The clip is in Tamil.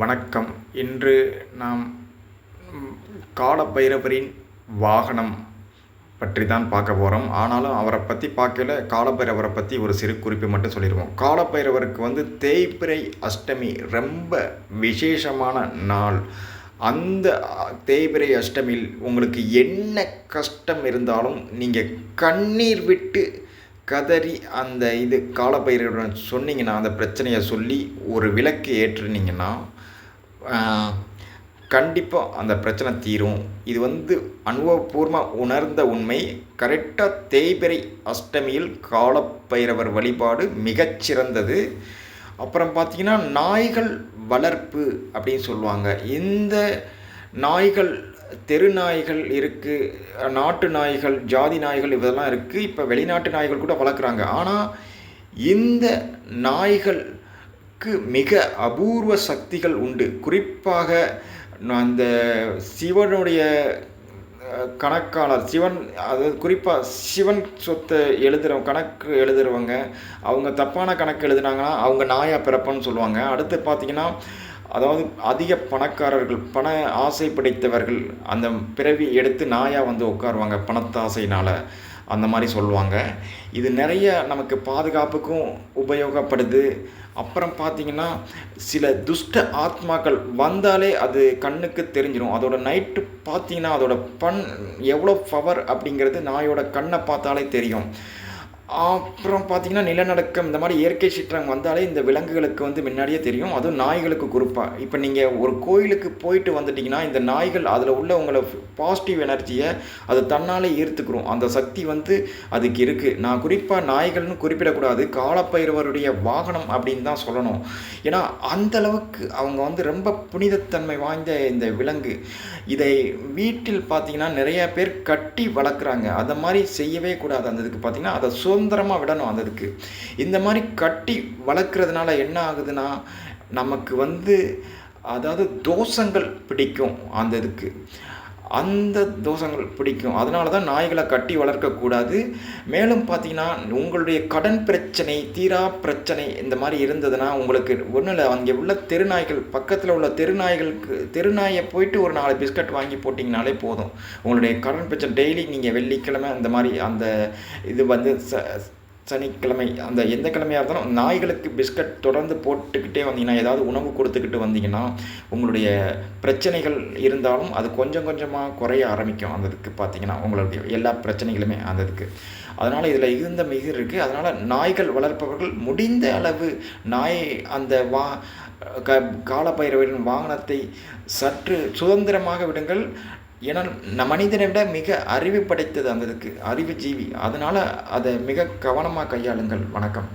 வணக்கம். இன்று நாம் காலபைரவரின் வாகனம் பற்றி தான் பார்க்க போகிறோம் ஆனாலும் அவரை பற்றி பார்க்கல காலபைரவரை பற்றி ஒரு சிறு குறிப்பு மட்டும் சொல்லிடுவோம் காலபைரவருக்கு வந்து தேய்பிறை அஷ்டமி ரொம்ப விசேஷமான நாள். அந்த தேய்பிரை தேய்பிறை அஷ்டமியில் உங்களுக்கு என்ன கஷ்டம் இருந்தாலும் நீங்கள் கண்ணீர் விட்டு கதறி அந்த இது காலபைரவருடன் சொன்னீங்கன்னா அந்த பிரச்சனையை சொல்லி ஒரு விளக்கு ஏற்றுனீங்கன்னா கண்டிப்பாக அந்த பிரச்சனை தீரும். இது வந்து அனுபவபூர்வமாக உணர்ந்த உண்மை. கரெக்டாக தேய்பிறை அஷ்டமியில் காலப்பைரவர் வழிபாடு மிகச்சிறந்தது. அப்புறம் பார்த்தீங்கன்னா நாய்கள் வளர்ப்பு அப்படின்னு சொல்லுவாங்க. இந்த நாய்கள் தெரு நாய்கள் இருக்குது நாட்டு நாய்கள் ஜாதி நாய்கள் இதெல்லாம் இருக்குது இப்போ வெளிநாட்டு நாய்கள் கூட வளர்க்குறாங்க. ஆனால் இந்த நாய்கள் நாய்களுக்கு மிக அபூர்வ சக்திகள் உண்டு. குறிப்பாக அந்த சிவனுடைய கணக்காளர் சிவன் அதாவது குறிப்பாக சிவன் சொத்தை எழுதுகிறவங்க கணக்கு எழுதுகிறவங்க அவங்க தப்பான கணக்கு எழுதுனாங்கன்னா அவங்க நாயா பிறப்பன்னு சொல்லுவாங்க. அடுத்து பார்த்தீங்கன்னா அதாவது அதிக பணக்காரர்கள் பண ஆசை படைத்தவர்கள் அந்த பிறவி எடுத்து நாயாக வந்து உட்காருவாங்க பணத்தாசைனால் அந்த மாதிரி சொல்லுவாங்க. இது நிறைய நமக்கு பாதுகாப்புக்கும் உபயோகப்படுது. அப்புறம் பார்த்தீங்கன்னா சில துஷ்ட ஆத்மாக்கள் வந்தாலே அது கண்ணுக்கு தெரிஞ்சிடும் அதோட நைட்டு பார்த்தீங்கன்னா அதோட பண் எவ்வளோ பவர் அப்படிங்கிறது நாயோட கண்ணை பார்த்தாலே தெரியும். அப்புறம் பார்த்தீங்கன்னா நிலநடுக்கம் இந்த மாதிரி இயற்கை சீற்றம் வந்தாலே இந்த விலங்குகளுக்கு வந்து முன்னாடியே தெரியும். அதுவும் நாய்களுக்கு குறிப்பாக இப்போ நீங்கள் ஒரு கோயிலுக்கு போயிட்டு வந்துட்டிங்கன்னா இந்த நாய்கள் அதில் உள்ள உங்களை பாசிட்டிவ் எனர்ஜியை அது தன்னாலே ஈர்த்துக்கிறோம் அந்த சக்தி வந்து அதுக்கு இருக்குது நான் குறிப்பாக நாய்கள்னு குறிப்பிடக்கூடாது. காலப்பயிர்வருடைய வாகனம் அப்படின்னு தான் சொல்லணும். ஏன்னா அந்த அளவுக்கு அவங்க வந்து ரொம்ப புனிதத்தன்மை வாய்ந்த இந்த விலங்கு. இதை வீட்டில் பார்த்தீங்கன்னா நிறைய பேர் கட்டி வளர்க்குறாங்க. அந்த மாதிரி செய்யவே கூடாது. அந்த இதுக்கு பார்த்தீங்கன்னா அதை சுதந்திரமாக விடணும் அந்த இதுக்கு இந்த மாதிரி கட்டி வளர்க்குறதுனால என்ன ஆகுதுன்னா நமக்கு வந்து அதாவது தோஷங்கள் பிடிக்கும் அந்த இதுக்கு. அந்த தோஷங்கள் பிடிக்கும். அதனால தான் நாய்களை கட்டி வளர்க்கக்கூடாது மேலும் பார்த்தீங்கன்னா உங்களுடைய கடன் பிரச்சனை தீரா பிரச்சனை இந்த மாதிரி இருந்ததுன்னா உங்களுக்கு ஒன்றும் இல்லை அங்கே உள்ள தெருநாய்கள் பக்கத்தில் உள்ள தெருநாய்களுக்கு தெருநாயை போயிட்டு ஒரு நாலு பிஸ்கட் வாங்கி போட்டிங்கனாலே போதும். உங்களுடைய கடன் பிரச்சனை டெய்லி நீங்கள் வெள்ளிக்கிழமை அந்த மாதிரி அந்த இது வந்து ச சனிக்கிழமை அந்த எந்த கிழமையாக இருந்தாலும் நாய்களுக்கு பிஸ்கட் தொடர்ந்து போட்டுக்கிட்டே வந்தீங்கன்னா ஏதாவது உணவு கொடுத்துக்கிட்டு வந்தீங்கன்னா உங்களுடைய பிரச்சனைகள் இருந்தாலும் அது கொஞ்சம் கொஞ்சமாக குறைய ஆரம்பிக்கும் அந்த இதுக்கு பார்த்தீங்கன்னா உங்களுடைய எல்லா பிரச்சனைகளுமே அந்த இதுக்கு. அதனால் இதில் இருந்த மிக இருக்குது அதனால் நாய்கள் வளர்ப்பவர்கள் முடிந்த அளவு நாய் அந்த வா க காலப்பயிரவரின் வாகனத்தை சற்று சுதந்திரமாக விடுங்கள். ஏன்னா நம் மனிதனை விட மிக அறிவு படைத்தது அந்த இதுக்கு அறிவு ஜீவி அதனால் அதை மிக கவனமாக கையாளுங்கள். வணக்கம்.